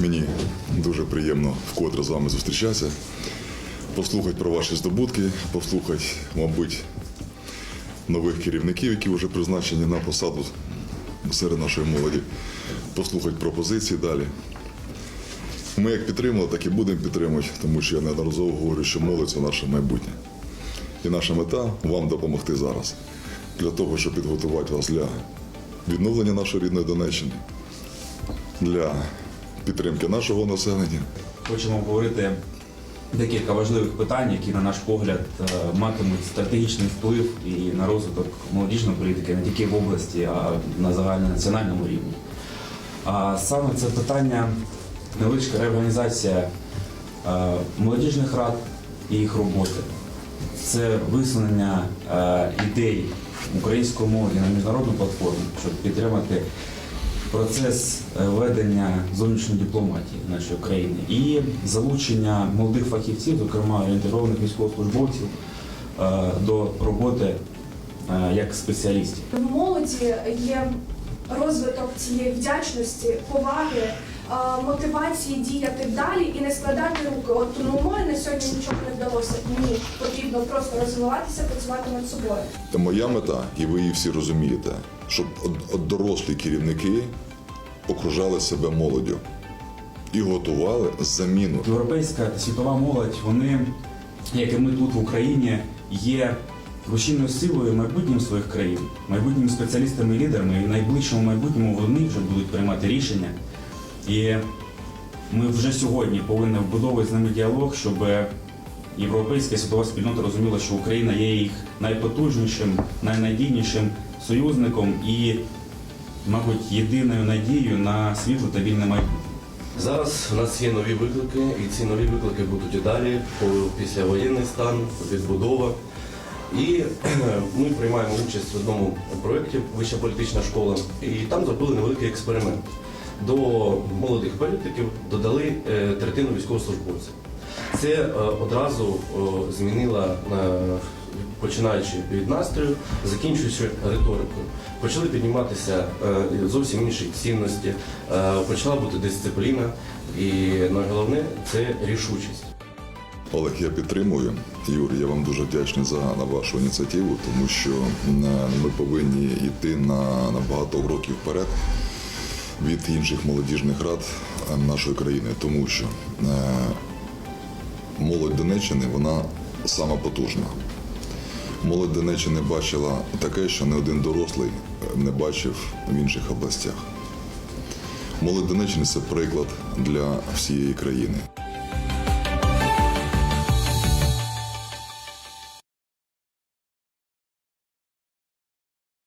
Мені дуже приємно вкотре з вами зустрічатися, послухати про ваші здобутки, послухати, мабуть, нових керівників, які вже призначені на посаду серед нашої молоді, послухати пропозиції далі. Ми як підтримали, так і будемо підтримувати, тому що я неодноразово говорю, що молодь це наше майбутнє. І наша мета вам допомогти зараз для того, щоб підготувати вас для відновлення нашої рідної Донеччини, для підтримки нашого населення. Хочемо обговорити декілька важливих питань, які, на наш погляд, е, матимуть стратегічний вплив і на розвиток молодіжної політики не тільки в області, а на загальнонаціональному рівні. А саме це питання невеличка реорганізація е, молодіжних рад і їх роботи. Це висунення е, ідей української молоді на міжнародну платформу, щоб підтримати процес е, ведення зовнішньої дипломатії нашої країни і залучення молодих фахівців, зокрема орієнтованих військовослужбовців, е, до роботи е, як спеціалістів. В молоді є розвиток цієї вдячності, поваги, мотивації діяти далі і не складати руки. От ну мною на сьогодні нічого не вдалося. Ні, потрібно просто розвиватися, працювати над собою. Та моя мета, і ви її всі розумієте, щоб дорослі керівники окружали себе молоддю і готували заміну. Європейська світова молодь, вони, як і ми тут в Україні, є рушійною силою майбутнім своїх країн, майбутніми спеціалістами і лідерами, і в найближчому майбутньому вони вже будуть приймати рішення. І ми вже сьогодні повинні вбудовувати з ними діалог, щоб європейська світова спільнота розуміла, що Україна є їх найпотужнішим, найнадійнішим союзником і, мабуть, єдиною надією на світле та вільне майбутнє. Зараз у нас є нові виклики, і ці нові виклики будуть і далі, післявоєнний стан, відбудова. І ми приймаємо участь в одному проєкті Вища політична школа, і там зробили невеликий експеримент. До молодих політиків додали е, третину військовослужбовців. Це е, одразу змінило, е, починаючи від настрою, закінчуючи риторикою. Почали підніматися е, зовсім інші цінності, е, почала бути дисципліна, і найголовне це рішучість. Олег, я підтримую. Юр, я вам дуже вдячний за на вашу ініціативу, тому що ми повинні йти на, на багато років вперед від інших молодіжних рад е, нашої країни, тому що молодь Донеччини вона сама потужна. Молодь Донеччини бачила таке, що не один дорослий е, не бачив в інших областях. Молодь Донеччини це приклад для всієї країни.